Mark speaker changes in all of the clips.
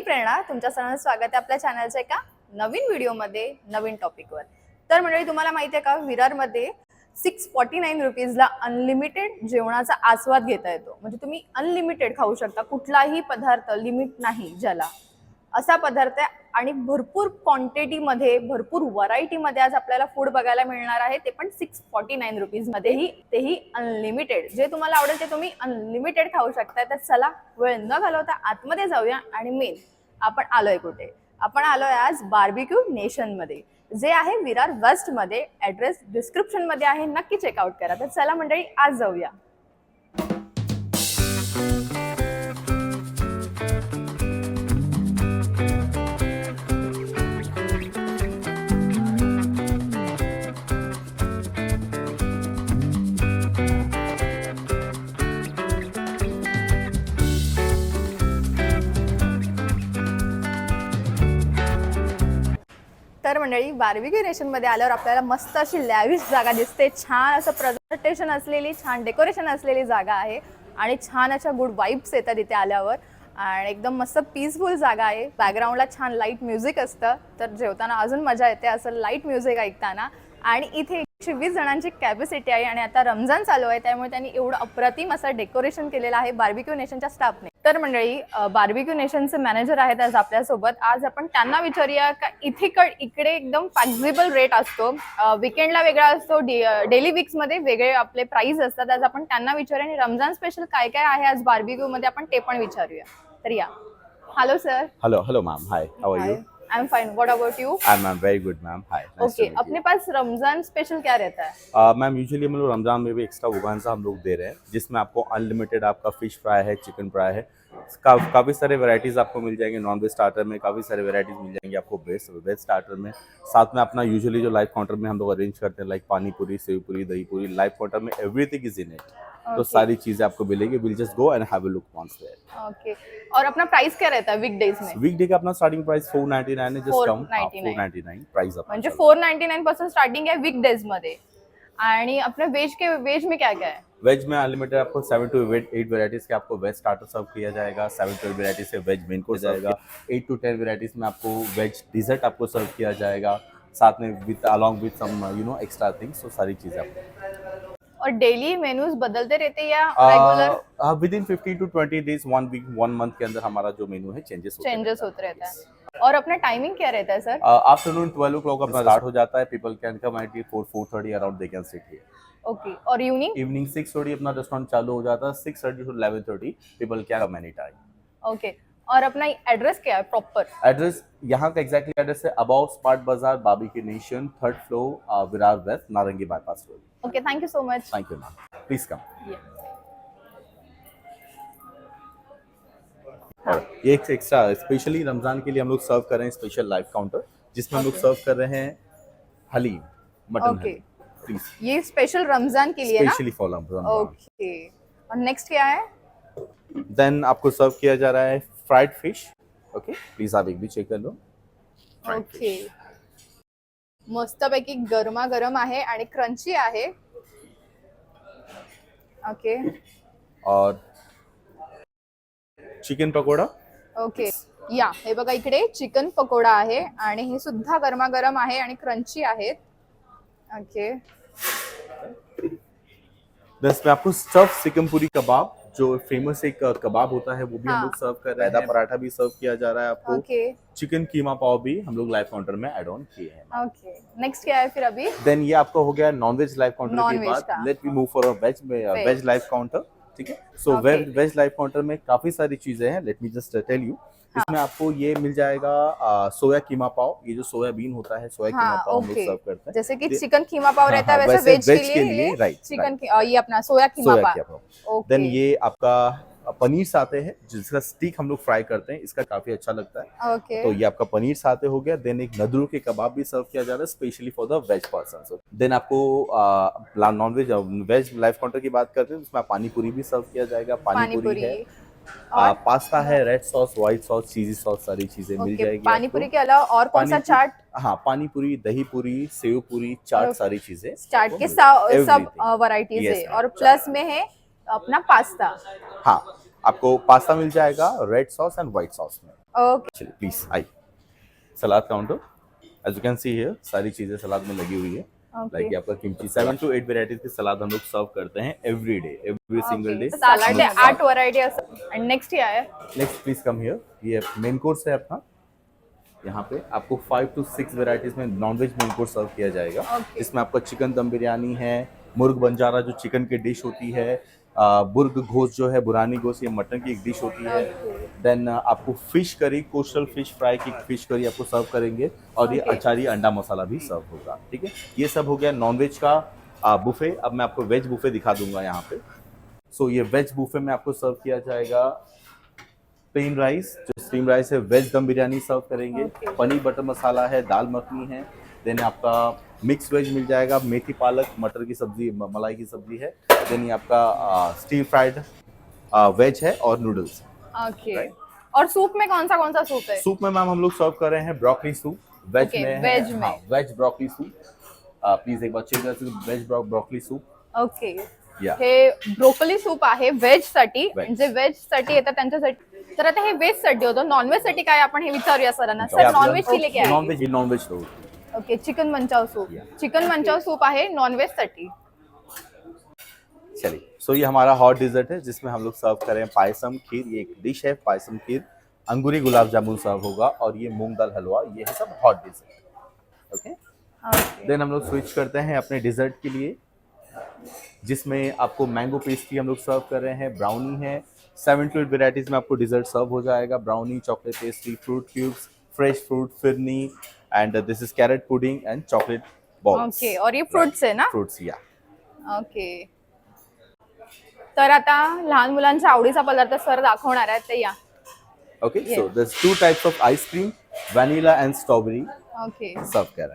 Speaker 1: मी प्रेरणा तुमच्या सर्वांचं स्वागत आहे आपल्या चॅनलच्या एका नवीन व्हिडिओमध्ये नवीन टॉपिकवर तर मंडळी तुम्हाला माहिती आहे का विरारमध्ये सिक्स फॉर्टी नाईन रुपीजला अनलिमिटेड जेवणाचा आस्वाद घेता येतो. म्हणजे तुम्ही अनलिमिटेड खाऊ शकता. कुठलाही पदार्थ लिमिट नाही ज्याला. असा पदार्थ आहे आणि भरपूर क्वांटिटीमध्ये भरपूर व्हरायटीमध्ये आज आपल्याला फूड बघायला मिळणार आहे. ते पण सिक्स फॉर्टी नाईन रुपीजमध्येही तेही अनलिमिटेड जे तुम्हाला आवडेल ते तुम्ही अनलिमिटेड खाऊ शकता तर चला वेळ न घालवता आतमध्ये जाऊया आणि मेन आपण आलोय कुठे? आपण आलोय आज बार्बिक्यू नेशनमध्ये जे आहे विरार वेस्टमध्ये ॲड्रेस डिस्क्रिप्शनमध्ये आहे नक्की चेकआउट करा. तर चला मंडळी आज जाऊया. मंडळी बार्बिक्यू नेशनमध्ये आल्यावर आपल्याला मस्त अशी लॅविश जागा दिसते. छान असं प्रेझेंटेशन असलेली छान डेकोरेशन असलेली जागा आहे आणि छान अशा गुड वाईब्स येतात इथे आल्यावर. आणि एकदम मस्त पीसफुल जागा आहे. बॅकग्राऊंडला छान लाइट म्युझिक असतं. तर जेवताना अजून मजा येते असं लाइट म्युझिक ऐकताना. आणि इथे एकशे वीस जणांची कॅपॅसिटी आहे आणि आता रमजान चालू आहे. त्यामुळे त्यांनी एवढं अप्रतिम असं डेकोरेशन केलेलं आहे. बार्बिक्यू नेशनच्या स्टाफने तर मंडळी बार्बिक्यू नेशनचे मॅनेजर आहेत आज आपल्यासोबत. आज आपण त्यांना विचारूया का इथे कड इकडे एकदम फॅक्झिबल रेट असतो. विकेंडला वेगळा असतो डेली वीक्समध्ये वेगळे आपले प्राइस असतात. आज आपण त्यांना विचारूया आणि रमजान स्पेशल काय काय आहे आज बार्बिक्यू मध्ये? आपण ते पण विचारूया. तर या. Hello sir
Speaker 2: ma'am. Hi, how are you?
Speaker 1: I am fine what about you
Speaker 2: I am very good ma'am hi
Speaker 1: okay अपने पास रमज़ान स्पेशल क्या रहता है.
Speaker 2: Uh, मैम यूजुअली हम लोग रमज़ान में भी एक्स्ट्रा उगानसा हम लोग दे रहे हैं जिसमें आपको अनलिमिटेड आपका फ़िश फ्राई है चिकन फ्राई है का, काफ़ी सारे वैरायटीज़ आपको मिल जाएँगे नॉन वेज स्टार्टर में काफ़ी सारे वैरायटीज़ मिल जाएँगे आपको वेज वेज स्टार्टर में। साथ में अपना यूजुअली जो लाइव काउंटर में हम लोग अरेंज करते हैं लाइक पानी पूरी सेव पूरी दही पूरी लाइव काउंटर में एवरीथिंग इज़ इन इट तो सारी चीज़ें आपको मिलेगी। Will just go and have a look once there
Speaker 1: okay और अपना प्राइस क्या रहता है वीकडेज में?
Speaker 2: वीकडे का अपना स्टार्टिंग प्राइस 499 है जस्ट कम
Speaker 1: 499
Speaker 2: 499 प्राइस अपना
Speaker 1: म्हणजे
Speaker 2: चल
Speaker 1: फोर नाईन्टी नाईन पासून स्टार्टिंग आहे वीकडेज मध्ये। आणि अपने वेज के वेज में क्या क्या है?
Speaker 2: वेज में अनलिमिटेड आपको seven to eight eight varieties के आपको वेज स्टार्टर सर्व किया जाएगा सेवन टू एट वेराइटीज से वेज मेन कोर्स जाएगा एट टू टेन वेराइटीज में आपको वेज डिजर्ट आपको सर्व किया जाएगा साथ में with along with some you know extra things तो सारी चीज़ें आपको।
Speaker 1: और डेली मेन्यूज बदलते रहते हैं या regular
Speaker 2: within fifteen to twenty days one week one month के अंदर हमारा जो मेनू है चेंजेस
Speaker 1: चेंजेस होते रहता है। और अपना टाइमिंग क्या रहता है sir
Speaker 2: afternoon twelve o'clock अपना स्टार्ट हो जाता है people can come at four four thirty around they can sit here
Speaker 1: okay और इवनिंग
Speaker 2: इवनिंग सिक्स थर्टी अपना रेस्टोरेंट चालू हो जाता है six thirty to eleven thirty people can come any time
Speaker 1: okay और अपना एड्रेस क्या है प्रॉपर
Speaker 2: एड्रेस यहाँ का एग्जैक्टली एड्रेस है अबाउ स्मार्ट बाज़ार बाबी की nation third floor Virar west Narangi bypass road
Speaker 1: okay thank you so much
Speaker 2: thank you ma'am please come ये एक एक्स्ट्रा स्पेशली रमज़ान के लिए हम लोग सर्व कर रहे हैं स्पेशल लाइव काउंटर जिसमें हम लोग सर्व कर रहे हैं हलीम मटन
Speaker 1: Okay. ये स्पेशल रमजान के लिए ना?
Speaker 2: Specially for Ramzan.
Speaker 1: ओके और नेक्स्ट क्या है?
Speaker 2: देन आपको सर्व किया जा रहा है फ्राइड फिश ओके प्लीज आप एक भी चेक कर लो.
Speaker 1: ओके मस्तपैकी गरमागरम आहे आणि क्रंची आहे. ओके
Speaker 2: और चिकन पकोड़ा.
Speaker 1: ओके या. हे बघा इकडे चिकन पकोडा आहे आणि हे सुद्धा गरमागरम आहे आणि क्रंची आहेत. ओके
Speaker 2: दस में आपको स्टफ़ सिकमपुरी कबाब जो फ़ेमस एक कबाब होता है वो भी
Speaker 1: हाँ।
Speaker 2: हम लोग सर्व कर रहे हैं। पराठा भी सर्व किया जा रहा है आपको।
Speaker 1: ओके।
Speaker 2: चिकन कीमा पाव भी हम लोग लाइव काउंटर में एड ऑन किए हैं।
Speaker 1: ओके। नेक्स्ट क्या है फिर अभी?
Speaker 2: देन ये आपका हो गया नॉन वेज लाइव काउंटर के। बाद let me move for veg में वेज लाइव काउंटर ठीक है? सो वेज लाइव काउंटर में काफ़ी सारी चीज़ें हैं। Let me just tell you
Speaker 1: हाँ।
Speaker 2: इसमें आपको ये मिल जाएगा अ, सोया कीमा पाव। ये जो सोयाबीन होता है सोया
Speaker 1: हाँ, कीमा
Speaker 2: पाव हम सर्व करते हैं।
Speaker 1: जैसे कि चिकन कीमा पाव
Speaker 2: हाँ,
Speaker 1: रहता है
Speaker 2: हाँ,
Speaker 1: वैसे वेज
Speaker 2: veg
Speaker 1: के लिए
Speaker 2: right,
Speaker 1: चिकन ये अपना सोया कीमा पाव।
Speaker 2: देन ये आपका पनीर साते हैं जिसका स्टिक हम लोग फ्राई करते हैं इसका काफ़ी अच्छा लगता है।
Speaker 1: ओके
Speaker 2: तो ये आपका पनीर साते हो गया देन एक नदरू के कबाब भी सर्व किया जा रहा है specially for the veg person then आपको non veg veg life counter की बात करते हैं उसमें पानी पूरी भी सर्व किया जाएगा। पानी
Speaker 1: पानी
Speaker 2: पूरी
Speaker 1: पूरी
Speaker 2: है पास्ता है red sauce white sauce cheesy sauce सारी चीज़ें मिल जाएगी
Speaker 1: पानी पूरी के अलावा और कौन सा चाट?
Speaker 2: हाँ पानी पूरी दही पूरी सेव पूरी चाट सारी चीज़ें
Speaker 1: चाट के। सब
Speaker 2: Yes,
Speaker 1: है। और प्लस में है अपना पास्ता।
Speaker 2: हाँ आपको पास्ता मिल जाएगा red sauce and white sauce में।
Speaker 1: Okay.
Speaker 2: Please I salad counter as you can see here सारी चीज़ें सलाद में लगी हुई है। लाइक आपका kimchi seven to eight varieties K salad हम लोग सर्व करते हैं every day every single day
Speaker 1: salad आठ व्हरायटी एंड नेक्स्ट ही? आया
Speaker 2: नेक्स्ट प्लीज़ कम हियर ये मेन कोर्स है आपका। यहाँ पे आपको फाइव टू सिक्स वेराइटीज में non veg main course serve KIA जाएगा।
Speaker 1: Okay.
Speaker 2: इसमें आपका चिकन दम बिरयानी है मुर्ग बंजारा जो चिकन की डिश होती है बुर्ग घोष जो है बुरानी घोष ये मटन की एक डिश होती है। देन आपको fish curry coastal fish fry की फ़िश करी आपको सर्व करेंगे और ये अचारी अंडा मसाला भी सर्व होगा ठीक है? ये सब हो गया नॉनवेज का बुफे अब मैं आपको वेज बुफे दिखा दूँगा यहाँ पे। सो ये वेज बुफे में आपको सर्व किया जाएगा प्लेन राइस जो स्टीम राइस है वेज दम बिरयानी सर्व करेंगे। पनीर बटर मसाला है दाल मखनी है। देन आपका मिक्स वेज मिल जाएगा। मेथी पालक मटर की सब्जी मलाई की सब्जी है। देन ये आपका स्टीम फ्राइड वेज है और नूडल्स
Speaker 1: ओके. और सूप में कौन सा कौन सा सूप है?
Speaker 2: सूप में मैम हम लोग सर्व कर रहे हैं ब्रोकली सूप वेज
Speaker 1: Okay,
Speaker 2: में
Speaker 1: veg में।
Speaker 2: वेज ब्रोकली सूप प्लीज एक बार चेक कर वेज ब्रोकली सूप
Speaker 1: ओके हे ब्रोकली सूप आहे व्हेजसाठी.
Speaker 2: Veg.
Speaker 1: जे व्हेजसाठी येतात त्यांच्यासाठी तर आता हे व्हेजसाठी होतं. नॉनव्हेजसाठी काय आपण हे विचारूया सरांना? सर नॉनव्हेज केले काय
Speaker 2: non veg roll.
Speaker 1: Okay chicken manchow soup
Speaker 2: Yeah.
Speaker 1: Chicken manchow soup आहे नॉनव्हेज साठी.
Speaker 2: चलिए सो ये हमारा हॉट डिजर्ट है जिसमें हम लोग सर्व कर रहे हैं पायसम खीर। ये एक डिश है पायसम खीर। अंगूरी गुलाब जामुन सर्व होगा और ये मूंग दाल हलवा ये है सब hot dessert okay
Speaker 1: okay
Speaker 2: then हम लोग स्विच करते हैं अपने डिजर्ट के लिए जिसमें आपको मैंगो पेस्ट्री हम लोग सर्व कर रहे हैं ब्राउनी है। सेवन टू एट वेराइटीज में आपको डिजर्ट सर्व हो जाएगा brownie chocolate pastry fruit cubes fresh fruit phirni and this is carrot pudding and chocolate balls
Speaker 1: okay और ये फ्रुट्स आहे ना?
Speaker 2: फ्रूट्स या
Speaker 1: ओके तर आता लहान मुलांच्या आवडीचा पदार्थ सर दाखवणार आहेत ते या.
Speaker 2: So there's two types of ice cream, vanilla and strawberry.
Speaker 1: Okay
Speaker 2: serve कर.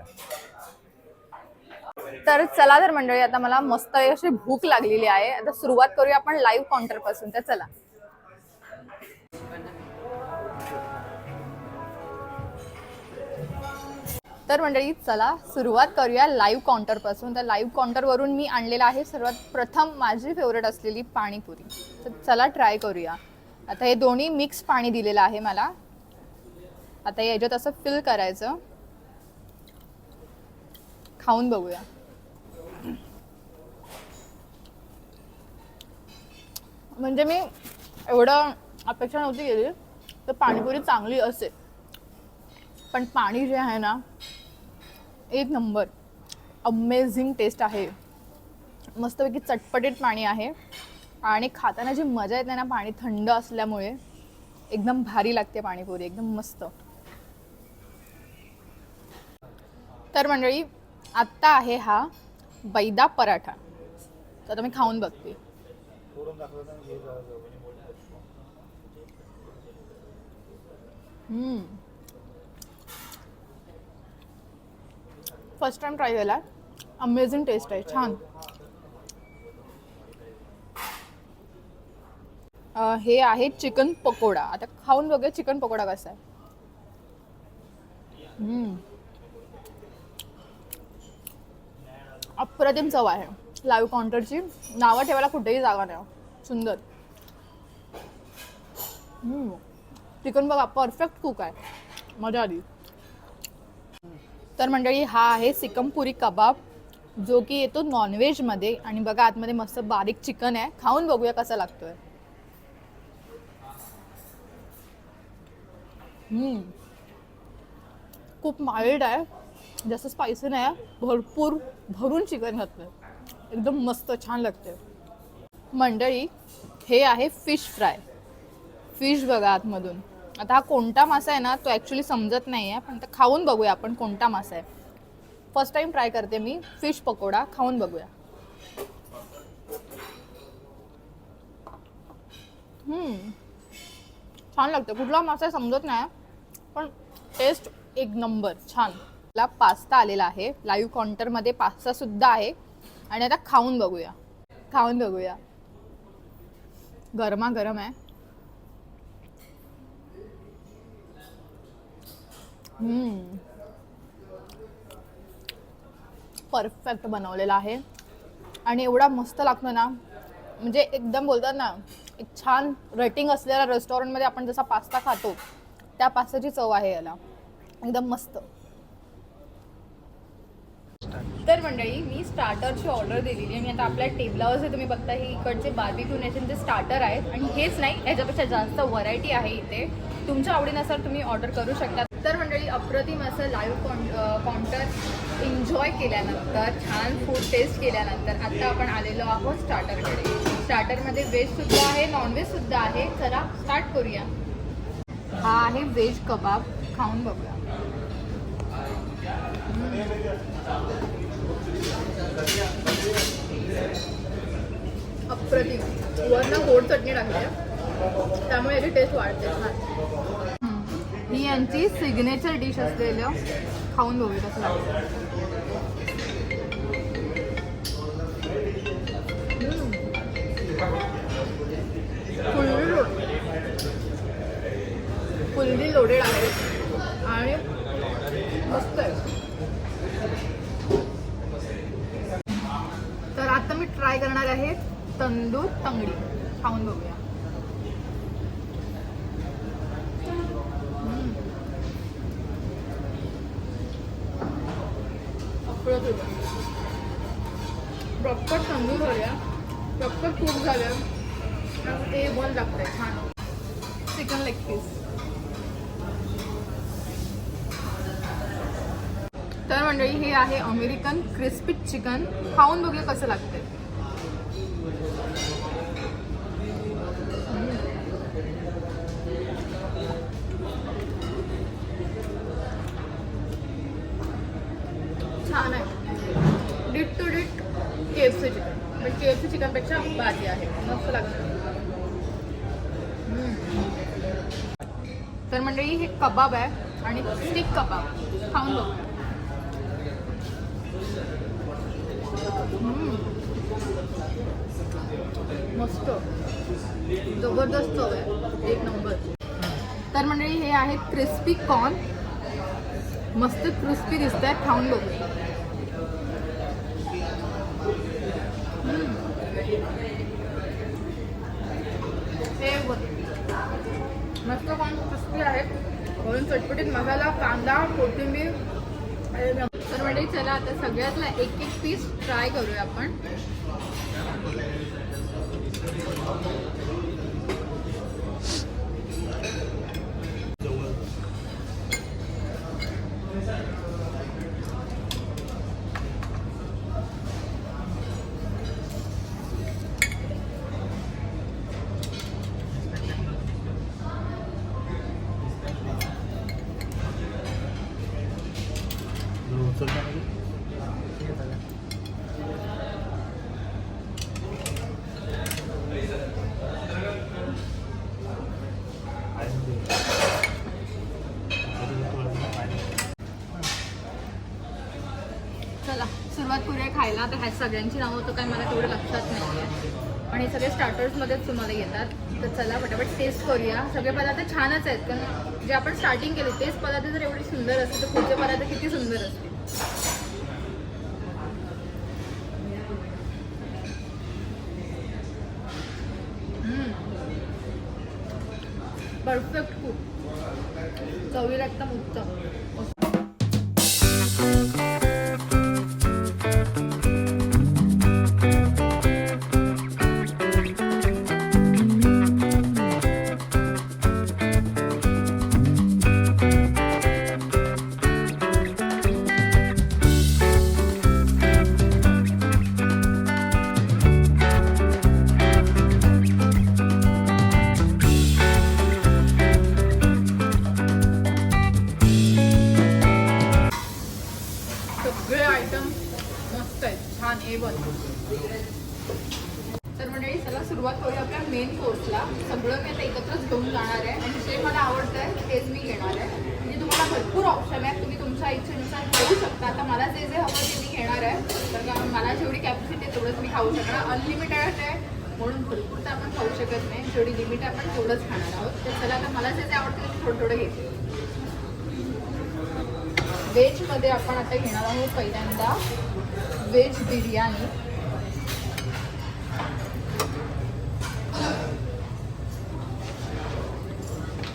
Speaker 1: तर चला तर मंडळी आता मला मस्त अशी भूक लागलेली आहे. आता सुरुवात करूया आपण लाईव्ह काउंटरपासून तर चला. तर मंडळी चला सुरुवात करूया लाईव्ह काउंटरपासून तर लाईव्ह काउंटरवरून मी आणलेला आहे सर्वात प्रथम माझी फेवरेट असलेली पाणीपुरी. तर चला ट्राय करूया. आता हे दोन्ही मिक्स पाणी दिलेलं आहे मला. आता याच्यात असं फिल करायचं. खाऊन बघूया. म्हणजे मी एवढं अपेक्षा नव्हती केली तर पाणीपुरी चांगली असेल. पण पाणी जे आहे ना एक नंबर. अमेझिंग टेस्ट आहे. मस्तपैकी चटपटीत पाणी आहे. आणि खाताना जी मजा येते ना पाणी थंड असल्यामुळे एकदम भारी लागते पाणीपुरी एकदम मस्त. तर मंडळी आत्ता आहे हा बैदा पराठा. तर आता मी खाऊन बघते. फर्स्ट टाइम ट्राय केला. अमेझिंग टेस्ट आहे. छान. हे आहे चिकन पकोडा. आता खाऊन बघूया चिकन पकोडा कसा आहे. हम्म. अप्रतिम चव आहे. लाईव्ह काउंटरची नावं ठेवायला कुठेही जागा नाही. सुंदर. चिकन बघा परफेक्ट कुक आहे. मजा आली. तर मंडळी हा आहे सिकमपुरी कबाब जो की येतो नॉनव्हेजमध्ये आणि बघा आतमध्ये मस्त बारीक चिकन आहे. खाऊन बघूया कसा लागतोय. खूप माइल्ड आहे. जास्त स्पायसी नाही आहे. भरपूर भरून चिकन घातलं एकदम मस्त छान लागते मंडळी हे आहे फिश फ्राय फिश बघा आतमधून. आता हा कोणता मासा आहे ना तो ॲक्च्युली समजत नाही आहे पण तर खाऊन बघूया आपण कोणता मासा आहे. फर्स्ट टाइम ट्राय करते मी फिश पकोडा खाऊन बघूया. छान लागतं. कुठला मासा समजत नाही पण टेस्ट एक नंबर छान. ला पास्ता आलेला आहे. लाईव्ह काउंटरमध्ये पास्ता सुद्धा आहे. आणि आता खाऊन बघूया. खाऊन बघूया. गरमा गरम आहे. परफेक्ट बनवलेला आहे. आणि एवढा मस्त लागतो ना म्हणजे एकदम बोलतात ना एक छान रेटिंग असलेल्या रेस्टॉरंटमध्ये आपण जसा पास्ता खातो त्या पास्ताची चव आहे याला. एकदम मस्त. तर मंडळी मी स्टार्टरची ऑर्डर दिलेली आणि आता आपल्या टेबलावर जे तुम्ही बघता हे इकडचे बार्बिक्यू नेशनचे स्टार्टर आहेत. आणि हेच नाही याच्यापेक्षा जास्त व्हरायटी आहे इथे. तुमच्या आवडीनुसार तुम्ही ऑर्डर करू शकता. अप्रतिम असं लाईव्ह कॉन काउंटर एन्जॉय केल्यानंतर छान फूड टेस्ट केल्यानंतर आता आपण आलेलो आहोत स्टार्टरकडे स्टार्टरमध्ये व्हेजसुद्धा आहे नॉनव्हेजसुद्धा आहे. चला स्टार्ट करूया. हा आहे व्हेज कबाब खाऊन बघूया. अप्रतिम. वरनं गोड चटणी टाकली त्यामुळे याची टेस्ट वाढते. छान यांची सिग्नेचर डिश असलेलं खाऊन बघू कसं लागतं. फुल्ली लोडेड आहे. आणि मस्त आहे. तर आता मी ट्राय करणार आहे तंदूर तंगडी. खाऊन बघूया. प्रॉपर ते वन लागतंय. छान. चिकन लेग पीस तर मंडळी हे आहे अमेरिकन क्रिस्पी चिकन खाऊन बघूया कसं लागतंय. भाजी आहे मस्त लागतं तर मंडळी हे कबाब आहे आणि स्टिक कबाब. खाऊन बघूया. मस्त. जबरदस्त आहे. एक नंबर. तर मंडळी हे आहेत क्रिस्पी कॉर्न मस्त क्रिस्पी दिसत आहेत खाऊन बघूया हम्म. हे बघ. मस्त कॉर्न क्रिस्पी आहे. म्हणून चटपटीत मसाला कांदा कोथिंबीर. तर म्हणजे चला आता सगळ्यातला एक एक पीस ट्राय करूया आपण. करूया खायला आता ह्या सगळ्यांची नावं तर काय मला तेवढं लक्षात नाही आहे पण हे सगळे स्टार्टर्समध्येच तुम्हाला येतात. तर चला पटापट टेस्ट करूया. सगळे पदार्थ छानच आहेत कारण जे आपण स्टार्टिंग केले तेच पदार्थ जर एवढे सुंदर असतील तर पुढचे पदार्थ किती सुंदर असतील? परफेक्ट खूप चवीला एकदम उत्तम. सगळे आयटम मस्त आहेत छान ए वन तर मंडळी चला सुरुवात करूया आपल्या मेन कोर्सला सगळं मी आता एकत्रच घेऊन जाणार आहे. आणि जे मला आवडतं आहे तेच मी घेणार आहे. म्हणजे तुम्हाला भरपूर ऑप्शन आहेत. तुम्ही तुमच्या इच्छेनुसार घेऊ शकता. आता मला जे जे हवं ते मी घेणार आहे. तर मला जेवढी कॅपॅसिटी तेवढंच मी खाऊ शकणार. अनलिमिटेड आहे. म्हणून भरपूर तर आपण खाऊ शकत नाही. जेवढी लिमिट आहे आपण तेवढंच खाणार आहोत. तर चला आता मला जे जे आवडतं ते थोडं थोडं घेते. व्हेजमध्ये आपण आता घेणार आहोत पहिल्यांदा व्हेज बिर्याणी.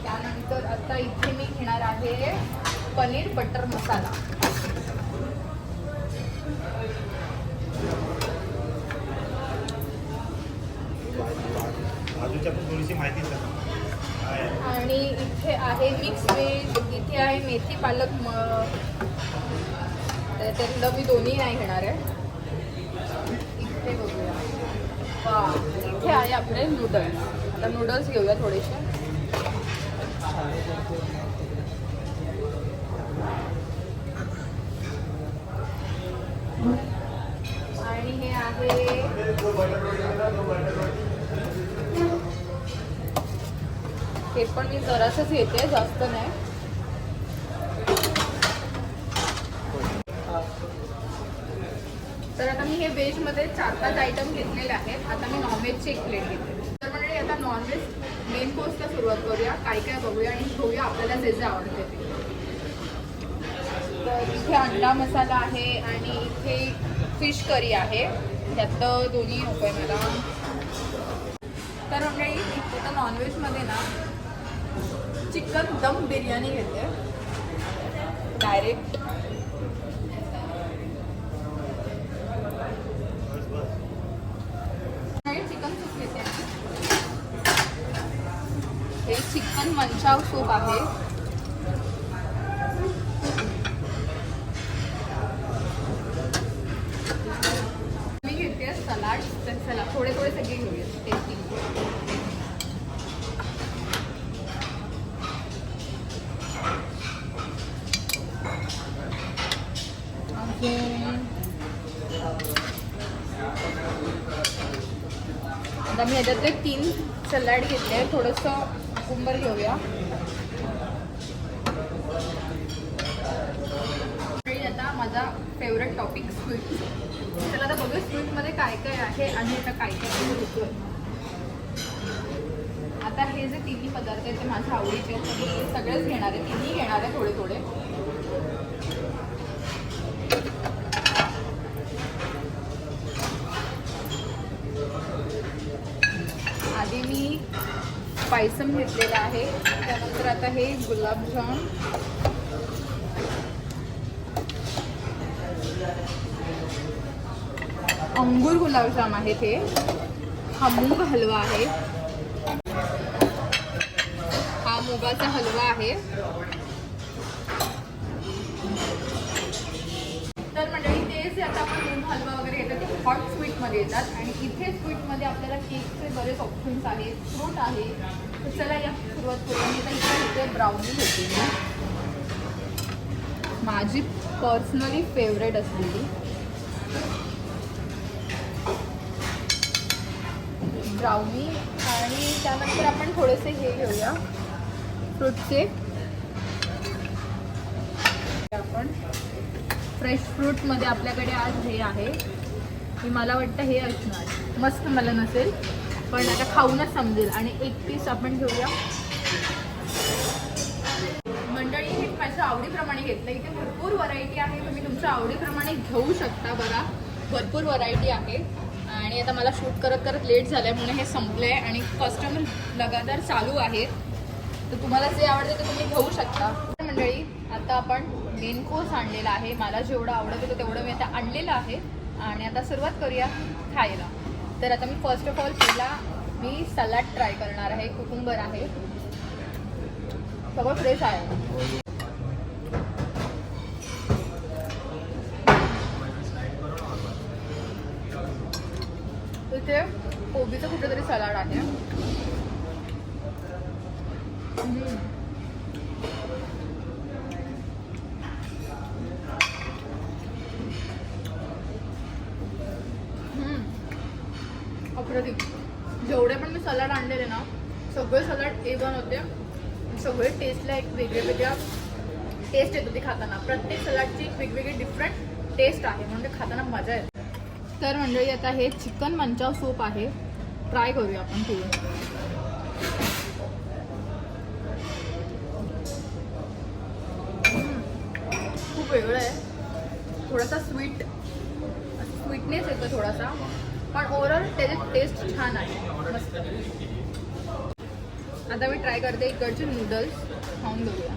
Speaker 1: त्यानंतर आता इथे मी घेणार आहे पनीर बटर मसाला.
Speaker 3: बाजूच्या पण थोडीशी माहिती सांगा
Speaker 1: आणि इथे आहे मिक्स व्हेज इथे आहे मेथी पालक म त्यातलं मी दोन्ही नाही घेणार आहे. इथे बघूया. वा इथे आहे आपले नूडल्स आता नूडल्स घेऊया थोडेसे. आणि हे आहे पण मी जरासच घेते जास्त नाही. तर आता मी हे व्हेजमध्ये चार पाच आयटम घेतलेले आहेत. आता मी नॉनव्हेजची एक प्लेट घेते. तर म्हणजे आता नॉनव्हेज मेन कोर्सला सुरुवात करूया. काय काय बघूया आणि घेऊया. आपल्याला जे जे आवडते तर इथे अंडा मसाला आहे आणि इथे फिश करी आहे. त्यातलं दोन्ही नको आहे मला. तर म्हणजे इथे नॉनव्हेजमध्ये ना चिकन दम बिरयानी कहते
Speaker 3: हैं। डायरेक्ट
Speaker 1: चिकन सूप हे। चिकन मंचाव सूप आहे। आता मी ह्याच्यातले तीन सलाड घेतले थोडंसं कुंबर घेऊया. आणि आता माझा फेवरेट टॉपिक स्वीट चला आता बघूया स्वीटमध्ये काय काय आहे आणि आता काय काय मी आता हे जे तिन्ही पदार्थ आहेत ते माझ्या आवडीचे आहेत. मी सगळेच घेणार आहे. तिन्ही घेणार आहे थोडे थोडे आधी मी पायसम घेतलेला आहे. त्यानंतर आता हे गुलाबजाम अंगूर गुलाबजाम आहे ते हा. मूग हलवा आहे. हा मुगाचा हलवा आहे. तर मंडळी ते जे आता आपण मूग हलवा वगैरे येतात ते हॉट स्वीटमध्ये येतात. आणि इथे स्वीटमध्ये आपल्याला केकचे बरेच ऑप्शन्स आहेत फ्रूट आहे तर चला या. सुरुवात करूया. मी इथे ब्राउनी घेते मी. माझी पर्सनली फेवरेट असलेली. ब्राउनी आणि त्यानंतर आपण थोडेसे हे घेऊया. फ्रूटचे आपण फ्रेश फ्रूटमध्ये आपल्याकडे आज हे आहे. मी मला वाटतं हे असणार. मस्त मला नसेल. पण आता खाऊनच समजेल. आणि एक पीस आपण घेऊया. मंडळी हे माझ्या आवडीप्रमाणे घेतलं इथे भरपूर व्हरायटी आहे. तुम्ही तुमच्या आवडीप्रमाणे घेऊ शकता बघा. भरपूर व्हरायटी आहे. आणि आता मला शूट करत करत लेट झालं म्हणून हे संपलं आहे आणि कस्टमर लगातार चालू आहेत. तर तुम्हाला जे आवडते ते तुम्ही घेऊ शकता. मंडळी आता आपण मेन कोर्स आणलेला आहे. मला जेवढं आवडत होतं तेवढं मी आता आणलेलं आहे. आणि आता सुरुवात करूया खायला. तर आता मी फर्स्ट ऑफ ऑल पहिला मी सलाड ट्राय करणार आहे कुकुंबर आहे. सगळं फ्रेश आहे. इथे कोबीचं कुठेतरी सलाड आहे. प्रदीप. जेवढे पण मी सलाड आणलेले ना सगळे सलाड ए वन होते. सगळे टेस्टला एक वेगळ्या वेगळ्या टेस्ट येत होती खाताना. प्रत्येक सलाडची एक वेगवेगळी डिफरंट टेस्ट आहे. म्हणून ते खाताना मजा येते. तर मंडळी आता हे चिकन मंचाव सूप आहे. ट्राय करूया आपण पिऊन खूप वेगळं आहे. थोडासा स्वीट स्वीटनेस येतो थोडासा. पण ओव्हरऑल त्याची टेस्ट छान आहे. मस्त. आता मी ट्राय करते इकडचे नूडल्स खाऊन बघूया.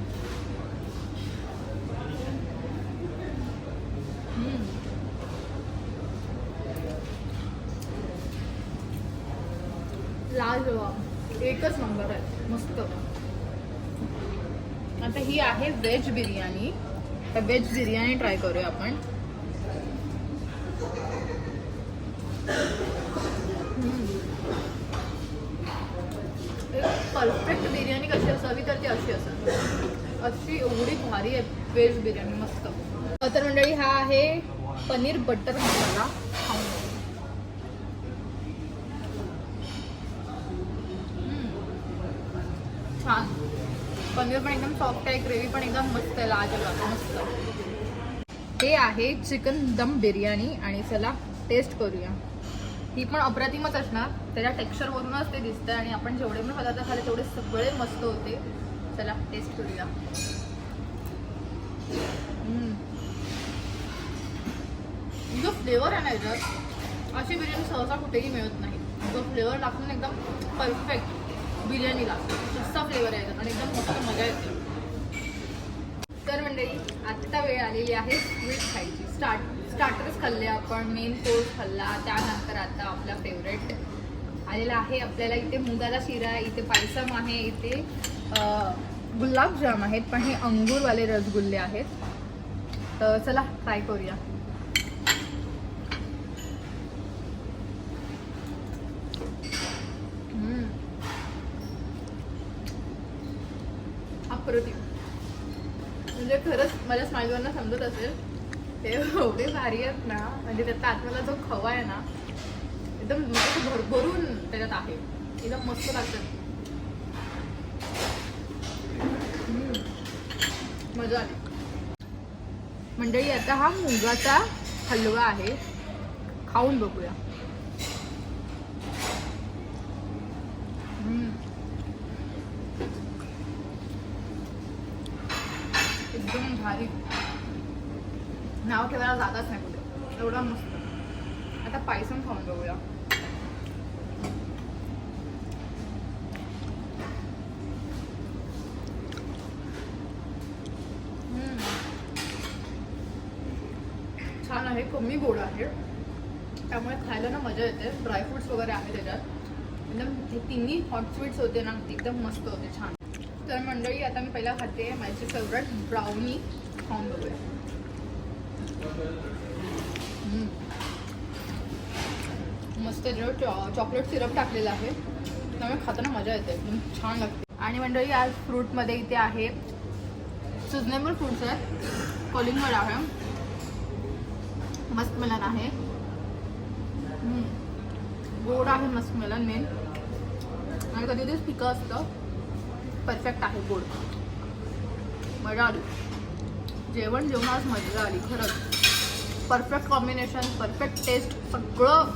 Speaker 1: लाल एकच नंबर आहे. मस्त. आता ही आहे व्हेज बिर्याणी. तर व्हेज बिर्याणी ट्राय करूया आपण. अशी एवढी भारी आहे व्हेज बिर्याणी मस्त. तर मंडळी हा आहे पनीर बटर मसाला. छान. पनीर पण एकदम सॉफ्ट आहे ग्रेव्ही पण एकदम मस्त आहे लाज मस्त. हे आहे चिकन दम बिर्याणी आणि चला टेस्ट करूया. ही पण अप्रतिमच असणार. त्याच्या टेक्स्चरवरूनच ते दिसतं आणि आपण जेवढे पण पदार्थ खाले तेवढे सगळे मस्त होते. चला टेस्ट करूया. हम्म. जो फ्लेवर आहे ना याच्यात अशी बिर्याणी सहसा कुठेही मिळत नाही. जो फ्लेवर टाकून एकदम परफेक्ट बिर्याणीला तसा फ्लेवर आहे आणि एकदम मस्त मजा येते. तर मंडळी आत्ता वेळ आलेली आहे स्वीट खायची. स्टार्ट स्टार्टर्स खाल्ले आपण मेन कोर्स खाल्ला त्यानंतर आता आपला फेवरेट आलेला आहे. आपल्याला इथे मुगाला शिरा आहे इथे पायसम आहे इथे गुलाबजाम आहेत पण हे अंगूरवाले रसगुल्ले आहेत. तर चला ट्राय करूया. अप्रतिम. म्हणजे खरंच माझ्या स्माईलवरनं समजत असेल ते एवढे भारी आहेत ना म्हणजे त्याचा आतमधला जो खवा आहे ना एकदम भरभरून त्याच्यात आहे. एकदम मस्त लागतात हम्म. मजा आली. मंडळी आता हा मुगाचा हलवा आहे. खाऊन बघूया. हम्म. एकदम भारी. नाव ठेवायला जागाच नाही कुठे. एवढा मस्त. आता पायसम खाऊन बघूया हम्म. छान आहे कमी गोड आहे. त्यामुळे खायला ना मजा येते. ड्रायफ्रुट्स वगैरे आहे त्याच्यात. एकदम तिन्ही हॉट स्वीट्स होते ना एकदम मस्त होते छान. तर मंडळी आता मी पहिला खाते माझी फेवरेट ब्राउनी खाऊन बघूया हम्म. मस्त त्याच्यावर चॉकलेट सिरप टाकलेला आहे. त्यामुळे खाताना मजा येते एकदम छान लागते. आणि मंडळी आज फ्रूटमध्ये इथे आहे सिजनेबल फ्रूट्स आहेत. कलिंगड आहे. मस्त मेलन आहे. गोड आहे मस्त मेलन मेन आणि कधी कधी फिकं असतं. परफेक्ट आहे गोड. मजा आली. जेवण जेवणास मजा आली खरंच. परफेक्ट कॉम्बिनेशन परफेक्ट टेस्ट सगळं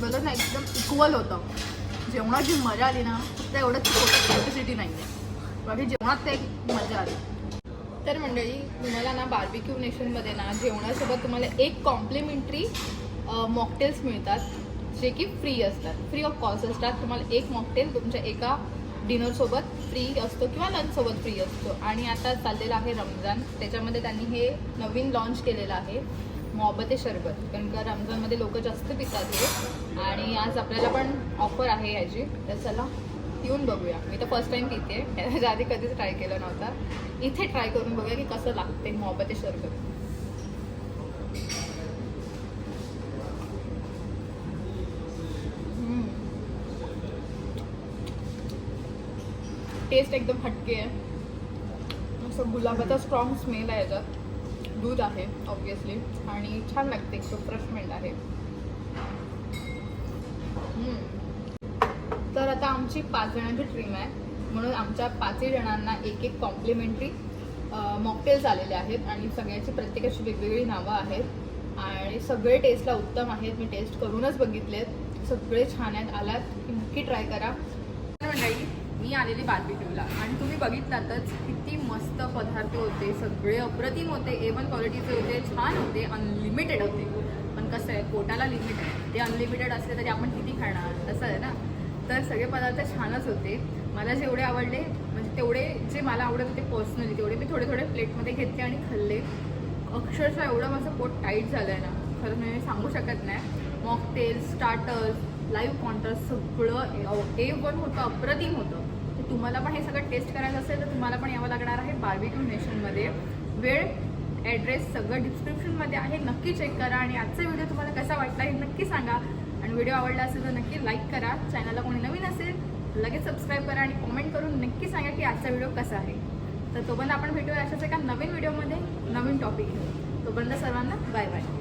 Speaker 1: बदल ना एकदम इक्वल होतं. जेवणाची मजा आली ना फक्त एवढं कॅपॅसिटी नाही आहे बाकी जेवणात ते एक मजा आली. तर मंडळी तुम्हाला ना बार्बिक्यू नेशनमध्ये ना जेवणासोबत तुम्हाला एक कॉम्प्लिमेंटरी मॉकटेल्स मिळतात जे की फ्री असतात. फ्री ऑफ कॉस्ट असतात. तुम्हाला एक मॉकटेल तुमच्या एका डिनरसोबत फ्री असतो किंवा लंचसोबत फ्री असतो. आणि आता चाललेलं आहे रमजान. त्याच्यामध्ये त्यांनी हे नवीन लॉन्च केलेलं आहे. मोहब्बते शरबत. कारण का रमजानमध्ये लोक जास्त पितात हे. आणि आज आपल्याला पण ऑफर आहे याची तर चला पिऊन बघूया. मी तर फर्स्ट टाइम पिते त्याच्या आधी कधीच ट्राय केलं नव्हता. इथे ट्राय करून बघूया की कसं लागते मोहब्बते शरबत टेस्ट एकदम हटके आहे. असं गुलाबाचा स्ट्रॉंग स्मेल आहे याच्यात. दूध आहे ऑब्विसली आणि छान लागते. रिफ्रेशमेंट आहे. हम्म. आमची पाच जणांची ट्रीम आहे. म्हणून आमच्या पाचही जणांना एक एक कॉम्प्लिमेंटरी मॉकटेल्स आलेले आहेत आणि सगळ्याची प्रत्येकाची वेगवेगळी नावं आहेत. आणि सगळे टेस्टला उत्तम आहेत. मी टेस्ट करूनच बघितलेत. सगळे छान आहेत. आलात की नक्की ट्राय करा. मंडळी मी आलेली बार्बिक्यूला. आणि तुम्ही बघितलातच किती मस्त पदार्थ होते. सगळे अप्रतिम होते. ए वन क्वालिटीचे होते. छान होते. अनलिमिटेड होते. पण कसं आहे पोटाला लिमिट आहे. ते अनलिमिटेड असले तरी आपण किती खाणार? तसं आहे ना? तर सगळे पदार्थ छानच होते. मला जेवढे आवडले म्हणजे तेवढे जे मला आवडत होते पर्सनली तेवढे मी थोडे थोडे प्लेटमध्ये घेतले आणि खाल्ले. अक्षरशः एवढं माझं पोट टाईट झालं आहे ना. खरं म्हणजे मी सांगू शकत नाही. मॉकटेल्स स्टार्टर्स लाईव्ह कॉन्टर्स सगळं ए वन होतं अप्रतिम होतं. तर तुम्हाला पण हे सगळं टेस्ट करायचं असेल तर तुम्हाला पण यावं लागणार आहे बार्बिक्यू नेशनमध्ये वेळ ॲड्रेस सगळं डिस्क्रिप्शनमध्ये आहे. नक्की चेक करा आणि आजचा व्हिडिओ तुम्हाला कसा वाटला हे नक्की सांगा. व्हिडिओ आवडला असेल तर नक्की लाईक करा. चॅनलला कोणी नवीन असेल लगेच सबस्क्राईब करा आणि कॉमेंट करून नक्की सांगा की आजचा व्हिडिओ कसा आहे. तर तोपर्यंत आपण भेटूया अशाच एका नवीन व्हिडिओमध्ये नवीन टॉपिक घेऊ तोपर्यंत सर्वांना बाय बाय